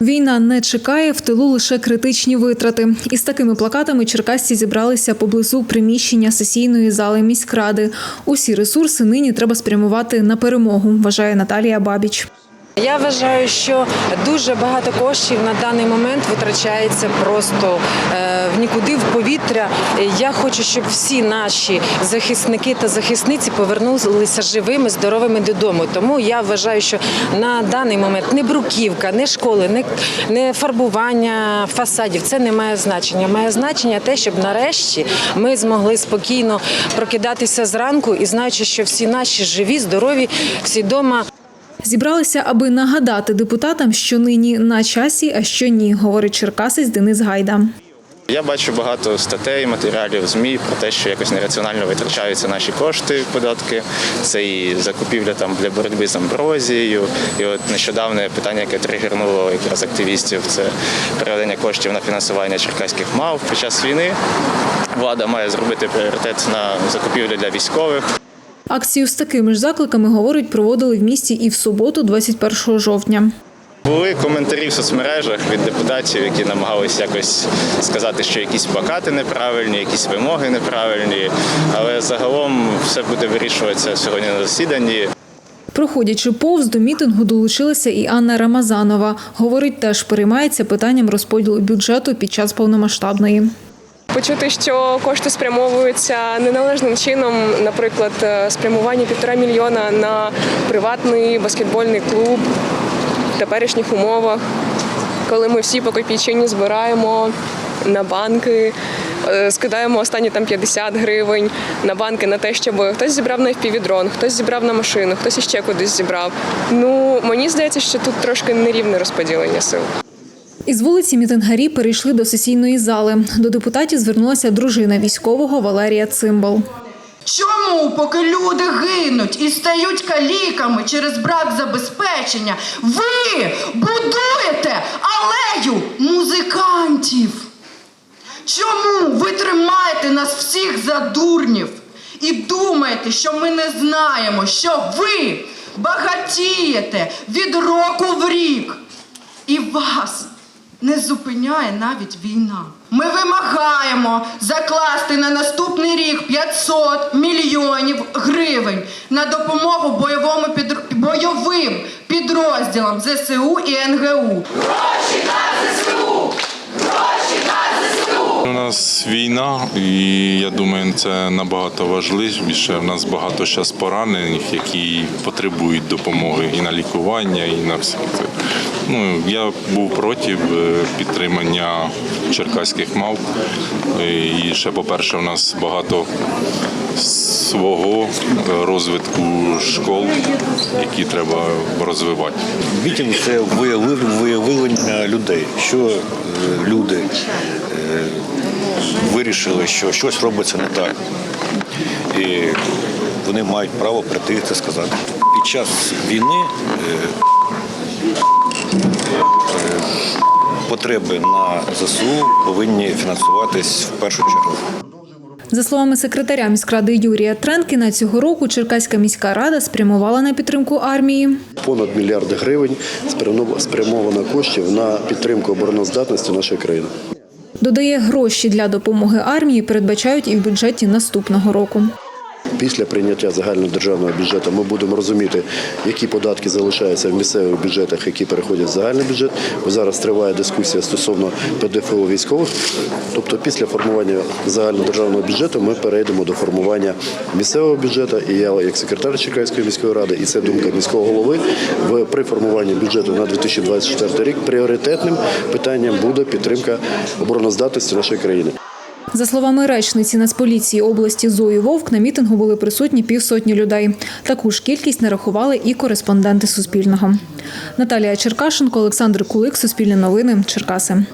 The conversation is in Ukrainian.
Війна не чекає, в тилу лише критичні витрати. Із такими плакатами черкасці зібралися поблизу приміщення сесійної зали міськради. Усі ресурси нині треба спрямувати на перемогу, вважає Наталія Бабіч. Я вважаю, що дуже багато коштів на даний момент витрачається просто е, в нікуди в повітря. Я хочу, щоб всі наші захисники та захисниці повернулися живими, здоровими додому. Тому я вважаю, що на даний момент не бруківка, не школи, не, не фарбування фасадів. Це не має значення. Має значення те, щоб нарешті ми змогли спокійно прокидатися зранку і знаючи, що всі наші живі, здорові, всі вдома. Зібралися, аби нагадати депутатам, що нині на часі, а що ні, говорить черкасець Денис Гайда. Я бачу багато статей, матеріалів ЗМІ про те, що якось нераціонально витрачаються наші кошти, податки. Це і закупівля там для боротьби з амброзією. І от нещодавне питання, яке тригернуло якраз активістів, це переведення коштів на фінансування черкаських мав. Під час війни влада має зробити пріоритет на закупівлю для військових. Акцію з такими ж закликами, говорить, проводили в місті і в суботу, 21 жовтня. Були коментарі в соцмережах від депутатів, які намагалися якось сказати, що якісь плакати неправильні, якісь вимоги неправильні. Але загалом все буде вирішуватися сьогодні на засіданні. Проходячи повз до мітингу, долучилася і Анна Рамазанова. Говорить, теж переймається питанням розподілу бюджету під час повномасштабної. Почути, що кошти спрямовуються неналежним чином, наприклад, е, спрямування півтора мільйона на приватний баскетбольний клуб в теперішніх умовах, коли ми всі по копійчині збираємо на банки, е, скидаємо останні там 50 гривень на банки на те, щоб хтось зібрав на FPV-дрон, хтось зібрав на машину, хтось іще кудись зібрав. Ну мені здається, що тут трошки нерівне розподілення сил. Із вулиці мітингарі перейшли до сесійної зали. До депутатів звернулася дружина військового Валерія Цимбал. Чому, поки люди гинуть і стають каліками через брак забезпечення, ви будуєте алею музикантів? Чому ви тримаєте нас всіх за дурнів і думаєте, що ми не знаємо, що ви багатієте від року в рік? І вас не зупиняє навіть війна. Ми вимагаємо закласти на наступний рік 500 мільйонів гривень на допомогу бойовому підр- бойовим підрозділам ЗСУ і НГУ. У нас війна, і я думаю, це набагато важливіше. У нас багато зараз поранених, які потребують допомоги і на лікування, і на все це. Ну я був проти е, підтримання черкаських мав. Е, І ще, по-перше, у нас багато свого розвитку школ, які треба розвивати. Мітинг це виявлення, людей, що е, люди вирішили, що щось робиться не так. І вони мають право прийти це сказати. Під час війни потреби на ЗСУ повинні фінансуватись в першу чергу. За словами секретаря міськради Юрія Тренкіна, цього року Черкаська міська рада спрямувала на підтримку армії Понад мільярди гривень спрямовано- спрямовано коштів на підтримку обороноздатності нашої країни. Додає, гроші для допомоги армії передбачають і в бюджеті наступного року. Після прийняття загальнодержавного бюджету ми будемо розуміти, які податки залишаються в місцевих бюджетах, які переходять в загальний бюджет. Бо зараз триває дискусія стосовно ПДФО військових. Тобто, після формування загальнодержавного бюджету ми перейдемо до формування місцевого бюджету. І я, як секретар Черкаської міської ради, і це думка міського голови, в при формуванні бюджету на 2024 рік пріоритетним питанням буде підтримка обороноздатності нашої країни. За словами речниці Нацполіції області Зої Вовк, на мітингу були присутні півсотні людей. Таку ж кількість нарахували і кореспонденти Суспільного. Наталія Черкашенко, Олександр Кулик, Суспільне новини, Черкаси.